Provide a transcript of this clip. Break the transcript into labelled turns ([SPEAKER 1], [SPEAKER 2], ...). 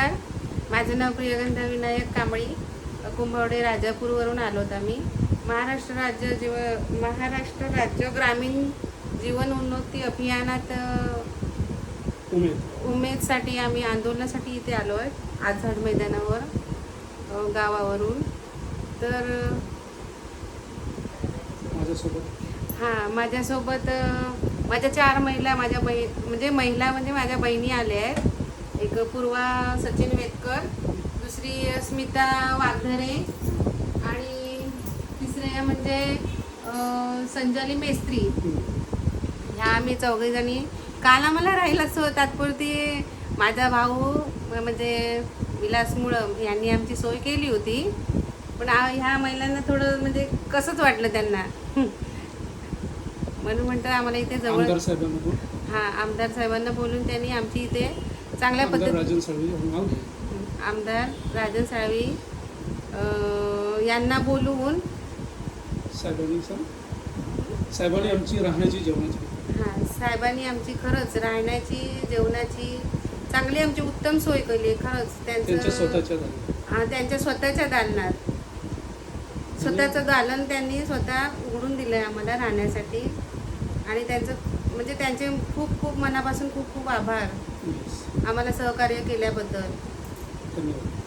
[SPEAKER 1] नमस्कार. माझं नाव प्रियगंधा विनायक कांबळी. कुंभवडे राजापूरवरून आलोत आम्ही. महाराष्ट्र राज्य जीव महाराष्ट्र राज्य ग्रामीण जीवन उन्नती अभियानात उमेदसाठी आम्ही आंदोलनासाठी इथे आलो आहे आझाद मैदानावर गावावरून. तर
[SPEAKER 2] माझ्यासोबत.
[SPEAKER 1] हां माझ्यासोबत माझ्या चार महिला माझ्या बहीण म्हणजे महिला म्हणजे माझ्या बहिणी आल्या आहेत. एक पूर्वा सचिन वेदकर दुसरी स्मिता वाघधरे आणि तिसरे म्हणजे संजली मेस्त्री. ह्या आम्ही चौघीजणी काल आम्हाला राहिला सो तात्पुरती माझा भाऊ म्हणजे विलास मुळम यांनी आमची सोय केली होती. पण ह्या महिलांना थोडं म्हणजे कसंच वाटलं त्यांना. म्हणून म्हणतात आम्हाला इथे जवळ हां आमदार साहेबांना बोलून त्यांनी आमची इथे चांगल्या
[SPEAKER 2] आमदार
[SPEAKER 1] पद्धत. आमदार राजन साळवी यांना बोलवून
[SPEAKER 2] साहेबांनी साहेबांनी आमची राहण्याची जेवणाची.
[SPEAKER 1] हां साहेबांनी आमची खरंच राहण्याची जेवणाची चांगली आमची उत्तम सोय केली खरंच.
[SPEAKER 2] त्यांच्या
[SPEAKER 1] त्यांचं
[SPEAKER 2] स्वतःच्या.
[SPEAKER 1] हां त्यांच्या स्वतःच्या दालनात. स्वतःचं दालन त्यांनी स्वतः उघडून दिलं आहे आम्हाला राहण्यासाठी. आणि त्यांचं म्हणजे त्यांचे खूप खूप मनापासून खूप खूप आभार. आम्हाला सहकार्य केल्याबद्दल.
[SPEAKER 2] धन्यवाद.